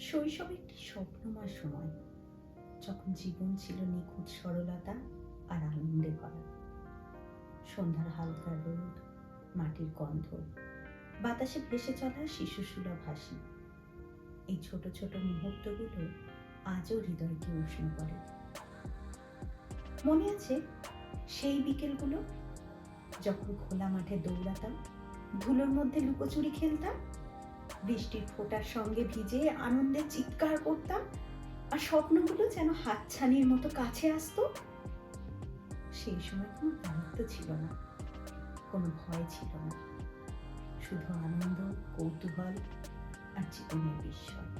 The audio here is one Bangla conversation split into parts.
শৈশব একটি স্বপ্নময় সময়, যখন জীবন ছিল নিখুঁত সরলতা আর আনন্দে ভরা। সন্ধ্যার হালকা রোদ, মাটির গন্ধ, বাতাসে ভেসে চলা শিশু সুলভ হাসি এই ছোট ছোট মুহূর্তগুলো আজও হৃদয়কে উষ্ণ করে। মনে আছে সেই বিকেলগুলো, যখন খোলা মাঠে দৌড়াতাম, ধুলোর মধ্যে লুকোচুরি খেলতাম? বৃষ্টির ফোঁটার সঙ্গে ভিজে আনন্দে চিৎকার করতাম, আর স্বপ্নগুলো যেন হাতছানির মতো কাছে আসতো। সেই সময় কোনো দায়িত্ব ছিল না, কোনো ভয় ছিল না। শুধু আনন্দ, কৌতূহল আর জীবনের বিস্ময়।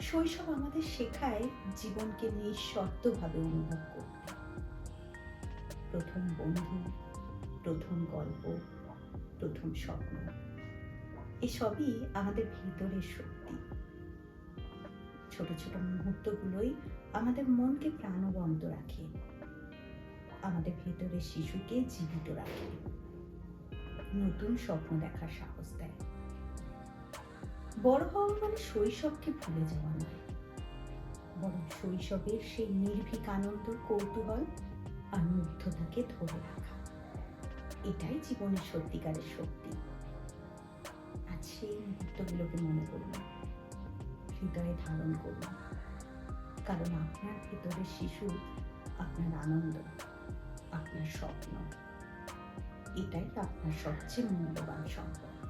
শৈশব আমাদের শেখায় জীবনকে নিঃশর্তভাবে অনুভব করতে। প্রথম বন্ধু, প্রথম গল্প, প্রথম স্বপ্ন। এসবই আমাদের ভিতরের শক্তি। ছোট ছোট মুহূর্তগুলোই আমাদের মনকে প্রাণবন্ত রাখে। আমাদের ভেতরের শিশুকে জীবিত রাখে। নতুন স্বপ্ন দেখার সাহস দেয়। বড় হওয়া মানে শৈশবকে ভুলে যাওয়া নয়। বরং শৈশবের সেই নির্ভীক আনন্দ কৌতূহল আর মুগ্ধতাকে ধরে রাখা। এটাই জীবনের সত্যিকারের শক্তি। আজ সেই মুহূর্তগুলোকে মনে করুন হৃদয়ে ধারণ করুন কারণ আপনার ভেতরের শিশু আপনার আনন্দ, আপনার স্বপ্ন, এটাই তো আপনার সবচেয়ে মূল্যবান সম্পদ।